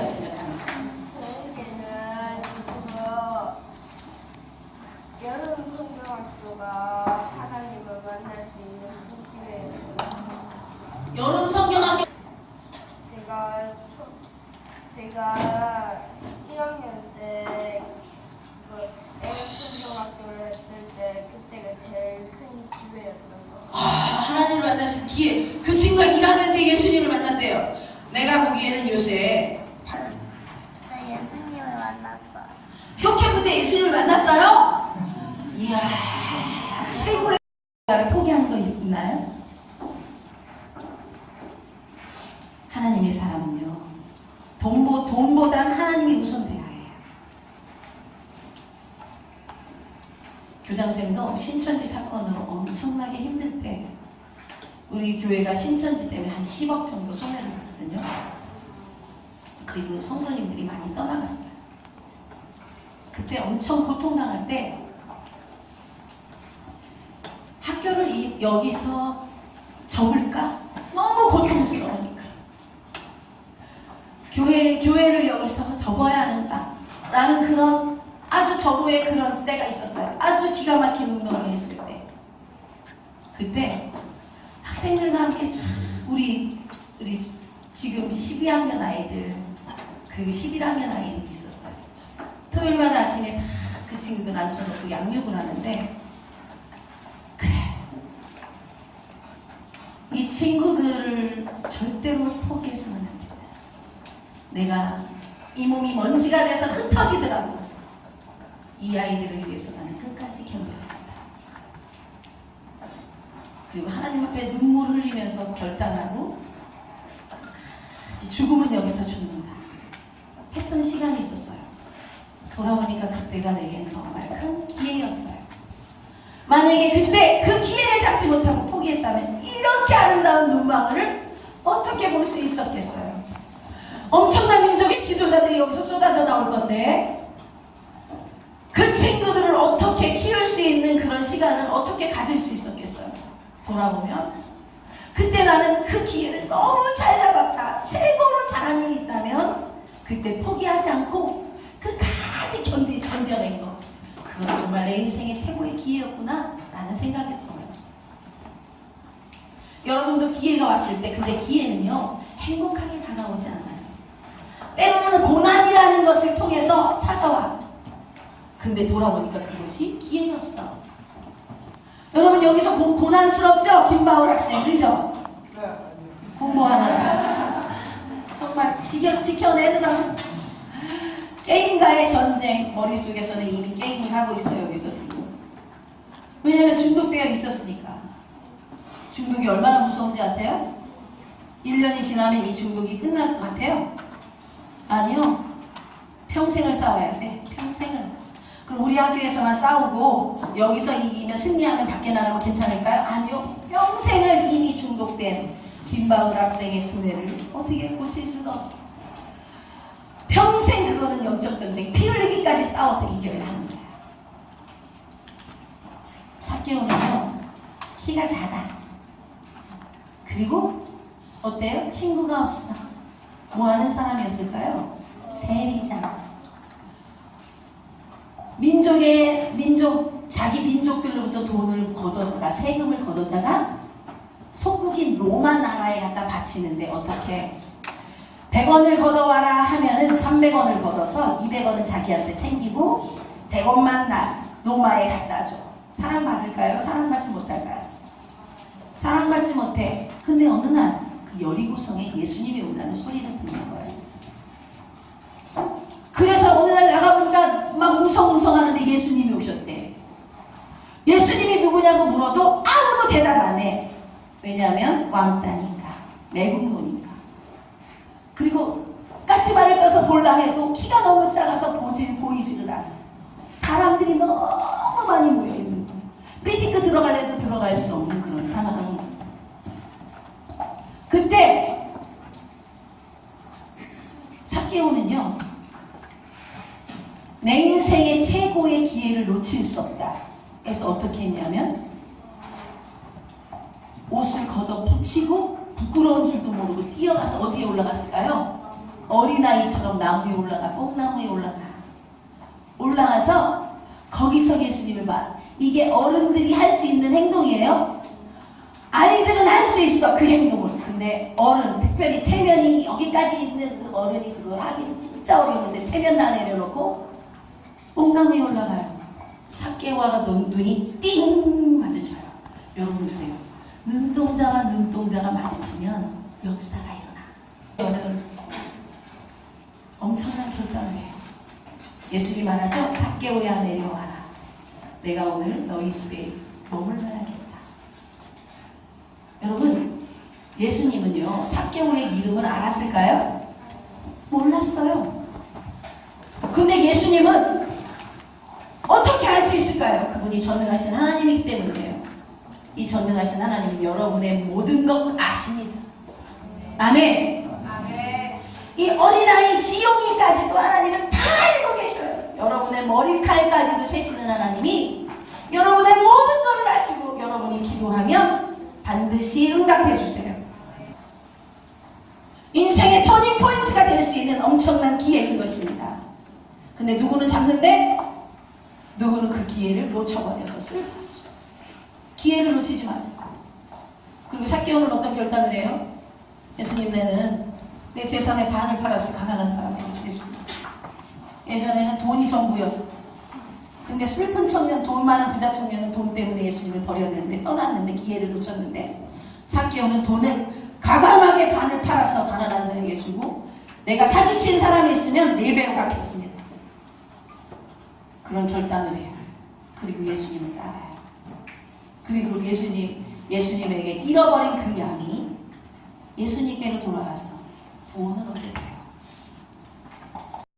교회라고 생각합니까? 저에게는 그 여름 성경학교가 하나님을 만날 수 있는 큰 기회예요. 여름 성경학교 제가 초- 제가 1학년 때그 여름 성경학교를 했을 때 그때가 제일 큰 기회였던 거. 아, 하나님을 만났을 기회. 그 친구가 1학년 때 예수님을 만났대요. 내가 보기에는 요새 만났어. 효캠프 때 예수님을 만났어요? 이야, 최고의 포기한 거 있나요? 하나님의 사람은요, 돈보, 돈보단 하나님이 우선돼야 해요. 교장선생도 신천지 사건으로 엄청나게 힘들 때, 우리 교회가 신천지 때문에 한 10억 정도 손해를 봤거든요. 그리고 성도님들이 많이 떠나갔어요. 그때 엄청 고통당할 때 학교를 이- 여기서 접을까? 너무 고통스러우니까 교회, 교회를 여기서 접어야 하는가? 라는 그런 아주 저부의 그런 때가 있었어요. 아주 기가 막힌 운동을 했을 때. 그때 학생들과 함께 쫙 우리, 우리 지금 12학년 아이들, 그 11학년 아이들이 있었어요. 토요일마다 아침에 다 그 친구들 앉혀놓고 양육을 하는데 그래 이 친구들을 절대로 포기해서는 안 된다. 내가 이 몸이 먼지가 돼서 흩어지더라도 이 아이들을 위해서 나는 끝까지 견뎌야겠다. 그리고 하나님 앞에 눈물을 흘리면서 결단하고 죽음은 여기서 죽는다. 했던 시간이 있었어요. 돌아보니까 그때가 내겐 정말 큰 기회였어요. 만약에 그때 그 기회를 잡지 못하고 포기했다면 이렇게 아름다운 눈망울을 어떻게 볼 수 있었겠어요? 엄청난 민족의 지도자들이 여기서 쏟아져 나올 건데 그 친구들을 어떻게 키울 수 있는 그런 시간을 어떻게 가질 수 있었겠어요? 돌아보면 그때 나는 그 기회를 너무 잘 잡았다. 최고로 잘한 일이 있다면 그때 포기하지 않고 끝까지 견디, 견뎌낸 거. 그건 정말 내 인생의 최고의 기회였구나 라는 생각이 들어요. 여러분도 기회가 왔을 때 근데 기회는요 행복하게 다가오지 않아요. 때로는 고난이라는 것을 통해서 찾아와. 근데 돌아보니까 그것이 기회였어. 여러분 여기서 고, 고난스럽죠? 김바울 학생 그죠? 공부하느라 정말 지켜, 지켜내느라 게임과의 전쟁 머릿속에서는 이미 게임을 하고 있어요 여기서 지금 왜냐면 중독되어 있었으니까 중독이 얼마나 무서운지 아세요? 1년이 지나면 이 중독이 끝날 것 같아요? 아니요 평생을 싸워야 돼 평생을 그럼 우리 학교에서만 싸우고 여기서 이기면 승리하면 밖에 나가면 괜찮을까요? 아니요 평생을 이미 중독된 김바울 학생의 두뇌를 어떻게 고칠 수가 없어 평생 그거는 영적 전쟁 피 흘리기까지 싸워서 이겨야 하는 거야 사개오는요 키가 작아 그리고 어때요? 친구가 없어 뭐 하는 사람이었을까요? 세리장 민족의 민족 자기 민족들로부터 돈을 걷어다가 세금을 걷어다가 속국인 로마 나라에 갖다 바치는데 어떻게 100원을 걷어와라 하면은 300원을 걷어서 200원은 자기한테 챙기고 100원만 나 로마에 갖다 줘. 사랑받을까요? 사랑받지 못할까요? 사랑받지 못해. 근데 어느 날 그 여리고성에 예수님이 온다는 소리를 듣는 거예요. 그래서 어느 날 나가보니까 막 웅성웅성 하는데 예수님이 오셨대. 예수님이 누구냐고 물어도 아무도 대답 안 해. 왜냐하면 왕따니까. 매국노니까. 그리고 까치발을 껴서 볼라 해도 키가 너무 작아서 보질, 보이지를 않아. 사람들이 너무 많이 모여있는 거야. 삐지크 들어갈래도 들어갈 수 없는 그런 상황. 그때 사케오는요. 내 인생의 최고의 기회를 놓칠 수 없다. 그래서 어떻게 했냐면 옷을 걷어 붙이고 부끄러운 줄도 모르고 뛰어가서 어디에 올라갔을까요? 어린아이처럼 나무에 올라가, 뽕나무에 올라가. 올라가서 거기서 예수님을 봐. 이게 어른들이 할 수 있는 행동이에요. 아이들은 할 수 있어, 그 행동을. 근데 어른, 특별히 체면이 여기까지 있는 그 어른이 그걸 하기는 진짜 어려운데, 체면 다 내려놓고 뽕나무에 올라가요. 사케와가 눈, 눈이 띵 마주쳐요. 여러분 보세요. 눈동자와 눈동자가 마주치면 역사가 일어나. 여러분 엄청난 결단을 해요. 예수님 말하죠. 사케오야 내려와라. 내가 오늘 너희 집에 머물러야겠다. 여러분 예수님은요 사케오의 이름을 알았을까요? 몰랐어요. 근데 예수님은 어떻게 알 수 있을까요? 그분이 전능하신 하나님이기 때문이에요. 이 전능하신 하나님은 여러분의 모든 것 아십니다. 아멘. 이 어린아이 지용이까지도 하나님은 다 알고 계셔요. 여러분의 머리칼까지도 세시는 하나님이 여러분의 모든 것을 아시고 여러분이 기도하면 반드시 응답해 주세요. 인생의 터닝 포인트가 될 수 있는 엄청난 기회인 것입니다. 근데 누구는 잡는데 누구는 그 기회를 놓쳐버려서 슬퍼하죠. 기회를 놓치지 마세요. 그리고 사개오는 어떤 결단을 해요? 예수님 내는 내 재산의 반을 팔아서 가난한 사람에게 주겠습니다. 예전에는 돈이 전부였어. 근데 슬픈 청년, 돈 많은 부자 청년은 돈 때문에 예수님을 버렸는데 떠났는데 기회를 놓쳤는데 사개오는 돈을 가감하게 반을 팔아서 가난한 자에게 주고 내가 사기친 사람이 있으면 네 배로 갚겠습니다. 그런 결단을 해요. 그리고 예수님을 따라요. 그리고 예수님, 예수님에게 잃어버린 그 양이 예수님께로 돌아가서 구원을 얻게 돼요.